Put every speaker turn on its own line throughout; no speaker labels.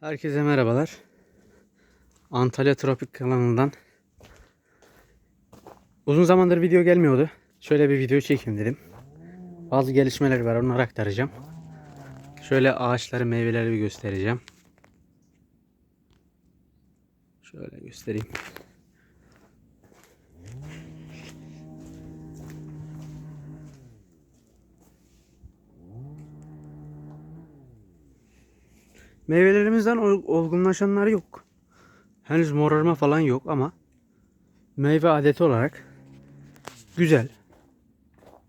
Herkese merhabalar. Antalya Tropik kanalından uzun zamandır video gelmiyordu. Şöyle bir video çekeyim dedim. Bazı gelişmeler var onları aktaracağım. Şöyle ağaçları meyveleri göstereceğim. Şöyle göstereyim. Meyvelerimizden ol- olgunlaşanlar yok. Henüz morarma falan yok ama meyve adeti olarak güzel.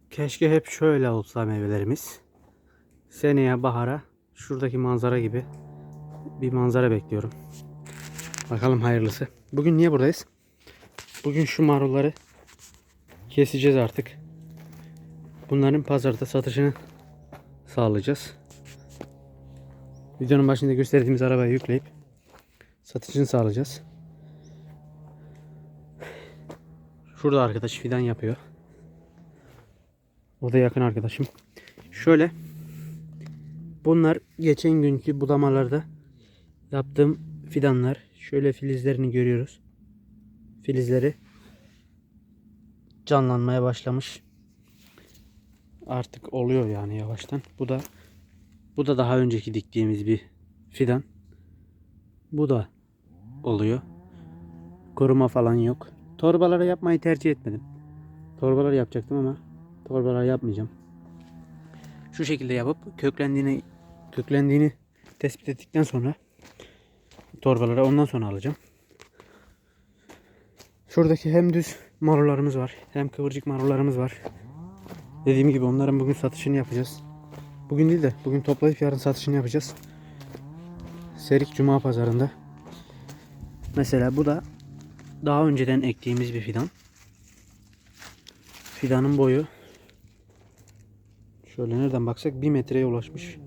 Keşke hep şöyle olsa meyvelerimiz. Seneye bahara şuradaki manzara gibi bir manzara bekliyorum. Bakalım hayırlısı. Bugün niye buradayız? Bugün şu marulları keseceğiz artık. Bunların pazarda satışını sağlayacağız. Videonun başında gösterdiğimiz arabayı yükleyip satışını sağlayacağız. Şurada arkadaş fidan yapıyor. O da yakın arkadaşım. Şöyle bunlar geçen günkü budamalarda yaptığım fidanlar. Şöyle filizlerini görüyoruz. Filizleri canlanmaya başlamış. Artık oluyor yani yavaştan. Bu da bu da daha önceki diktiğimiz bir fidan. Bu da oluyor. Koruma falan yok. Torbaları yapmayı tercih etmedim. Torbalar yapacaktım ama torbalar yapmayacağım. Şu şekilde yapıp köklendiğini köklendiğini tespit ettikten sonra torbalara ondan sonra alacağım. Şuradaki hem düz marullarımız var hem kıvırcık marullarımız var. Dediğim gibi onların bugün satışını yapacağız. Bugün değil de bugün toplayıp yarın satışını yapacağız. Serik Cuma pazarında. Mesela bu da daha önceden ektiğimiz bir fidan. Fidanın boyu şöyle nereden baksak 1 metreye ulaşmış.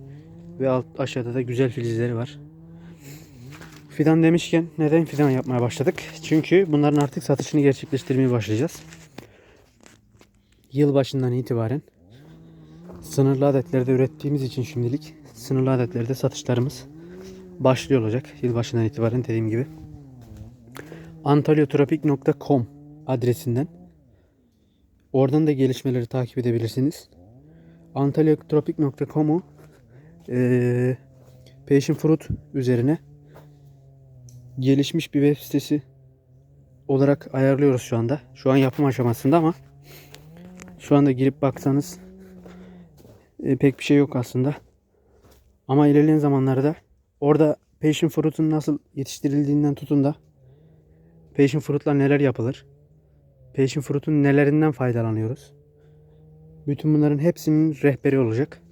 Ve alt aşağıda da güzel filizleri var. Fidan demişken neden fidan yapmaya başladık? Çünkü bunların artık satışını gerçekleştirmeye başlayacağız. Yılbaşından itibaren Sınırlı adetlerde ürettiğimiz için şimdilik sınırlı adetlerde satışlarımız başlıyor olacak. Yılbaşından itibaren dediğim gibi. antalyatropik.com adresinden oradan da gelişmeleri takip edebilirsiniz. antalyatropik.com'u eee Passion Fruit üzerine gelişmiş bir web sitesi olarak ayarlıyoruz şu anda. Şu an yapım aşamasında ama şu anda girip baksanız e, pek bir şey yok aslında. Ama ilerleyen zamanlarda orada passion fruit'un nasıl yetiştirildiğinden tutun da passion fruit'la neler yapılır? Passion fruit'un nelerinden faydalanıyoruz? Bütün bunların hepsinin rehberi olacak.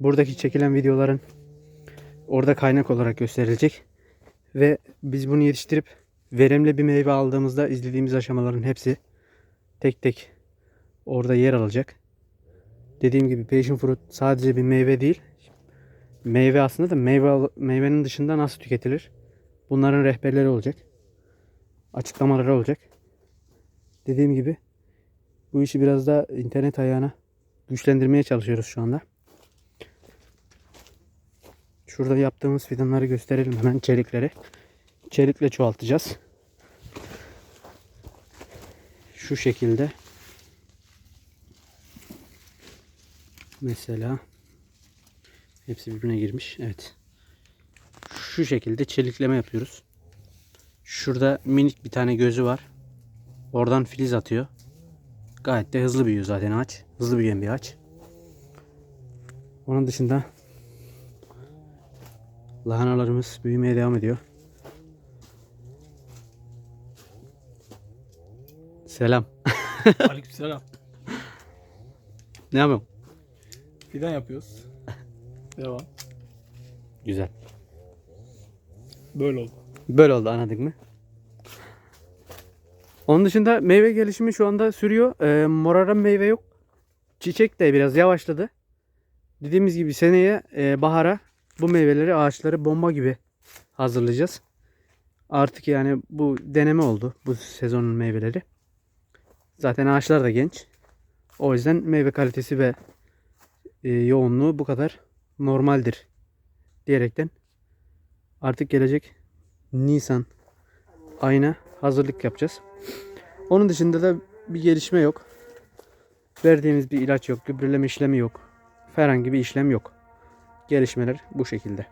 Buradaki çekilen videoların orada kaynak olarak gösterilecek. Ve biz bunu yetiştirip verimli bir meyve aldığımızda izlediğimiz aşamaların hepsi tek tek orada yer alacak. Dediğim gibi passion fruit sadece bir meyve değil. Meyve aslında da meyve meyvenin dışında nasıl tüketilir? Bunların rehberleri olacak. Açıklamaları olacak. Dediğim gibi bu işi biraz da internet ayağına güçlendirmeye çalışıyoruz şu anda. Şurada yaptığımız fidanları gösterelim hemen çelikleri. Çelikle çoğaltacağız. Şu şekilde. Mesela hepsi birbirine girmiş. Evet. Şu şekilde çelikleme yapıyoruz. Şurada minik bir tane gözü var. Oradan filiz atıyor. Gayet de hızlı büyüyor zaten ağaç. Hızlı büyüyen bir ağaç. Onun dışında lahanalarımız büyümeye devam ediyor. Selam.
Aleykümselam.
Ne yapıyorsun?
Fidan yapıyoruz. Devam.
Güzel.
Böyle oldu.
Böyle oldu anladık mı? Onun dışında meyve gelişimi şu anda sürüyor. Ee, moraran meyve yok. Çiçek de biraz yavaşladı. Dediğimiz gibi seneye e, bahara bu meyveleri ağaçları bomba gibi hazırlayacağız. Artık yani bu deneme oldu bu sezonun meyveleri. Zaten ağaçlar da genç. O yüzden meyve kalitesi ve e, yoğunluğu bu kadar normaldir diyerekten Artık gelecek Nisan ayına hazırlık yapacağız. Onun dışında da bir gelişme yok. Verdiğimiz bir ilaç yok, gübreleme işlemi yok. Herhangi bir işlem yok. Gelişmeler bu şekilde.